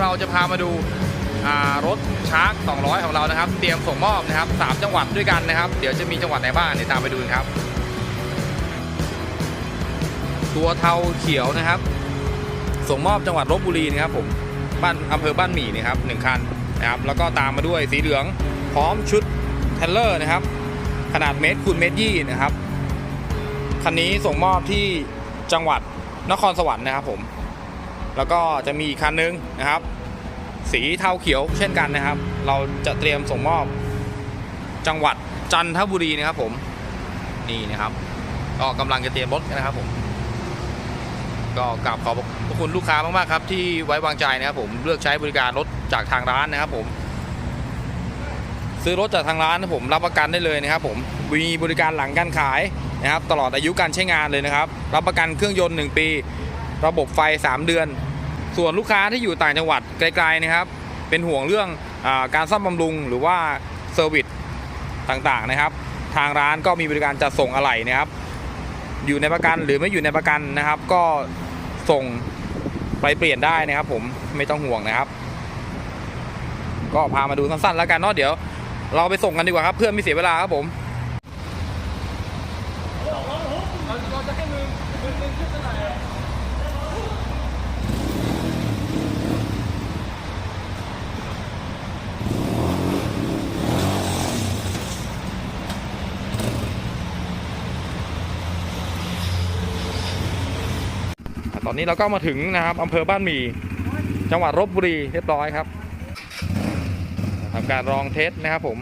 เราจะพามาดูรถชาร์ก200 ของเรานะครับ เตรียมส่งมอบนะครับสามจังหวัดด้วยกันนะครับ เดี๋ยวจะมีจังหวัดไหนบ้างเดี๋ยวตามไปดูครับ ตัวเทาเขียวนะครับ ส่งมอบจังหวัดลบบุรีนะครับผมบ้านอำเภอบ้านหมี่นะครับหนึ่งคันนะครับ แล้วก็ตามมาด้วยสีเหลืองพร้อมชุดเทเลอร์นะครับ ขนาดเมตรคูณเมตรยี่นะครับคันนี้ส่งมอบที่จังหวัดนครสวรรค์นะครับผม แล้วก็จะมีอีกคันนึงนะครับ สีเทาเขียวเช่นกันนะครับ เราจะเตรียมส่งมอบจังหวัดจันทบุรีนะครับผมนี่นะครับ ก็กำลังจะเตรียมรถนนะครับผมก็กราบขอบพระคุณลูกค้ามากๆครับ ที่ไว้วางใจนะครับผมเลือกใช้บริการรถจากทางร้านนะครับผม ซื้อรถจากทางร้านนะผมรับประกันได้เลยนะครับ ผมมีบริการหลังการขายนะครับ ตลอดอายุการใช้งานเลยนะครับ รับประกันเครื่องยนต์ 1 ปี ระบบไฟ 3 เดือน ส่วนลูกค้าที่อยู่ต่างจังหวัดไกลๆนะครับ เป็นห่วงเรื่องอการซ่อมบำรุงหรือว่าเซอร์วิสต่างๆนะครับ ทางร้านก็มีบริการจัดส่งอะไหล่นะครับ อยู่ในประกันหรือไม่อยู่ในประกันนะครับ ก็ส่งไปเปลี่ยนได้นะครับ ผมไม่ต้องห่วงนะครับ ก็พามาดูสั้นๆแล้วกันเนาะเดี๋ยว เราไปส่งกันดีกว่าครับเพื่อไม่เสียเวลาครับผมเราจะให้มึงมึงเพิ่มขึ้นไง ตอนนี้เราก็มาถึงนะครับอำเภอบ้านหมี่จังหวัดลบบุรีเรียบร้อยครับทำการลองเทสนะครับผม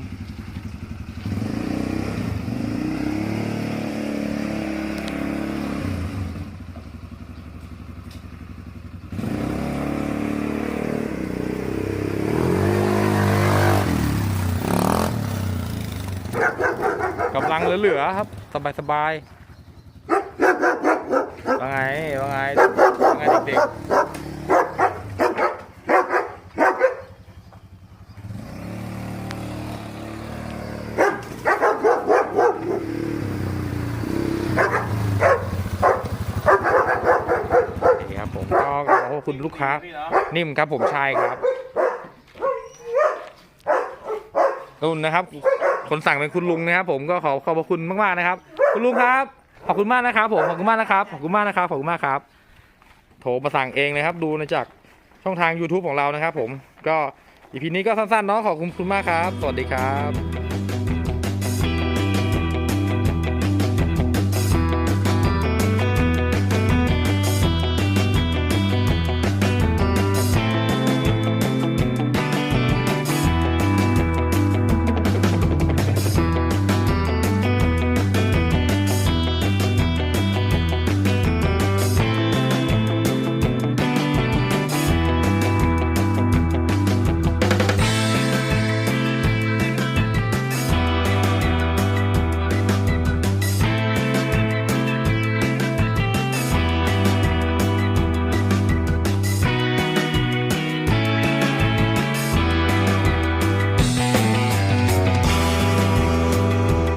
กำลังเหลือๆครับ สบายๆ ว่าไงว่าไงว่าไงเด็กๆนี่ครับผมก็ขอบคุณลูกค้า นิ่มครับผมชายครับนุ่นนะครับ คนสั่งเป็นคุณลุงนะครับ ผมก็ขอขอบพระคุณมากๆนะครับ คุณลุงครับ ขอบคุณมากนะครับผมขอบคุณมากนะครับขอบคุณมากนะครับขอบคุณมากครับ โทรมาสั่งเองเลยครับ ดูในจากช่องทาง YouTube ของเรานะครับ ผมก็อีพีนี้ก็สั้นๆเนาะขอบคุณคุณมากครับ สวัสดีครับ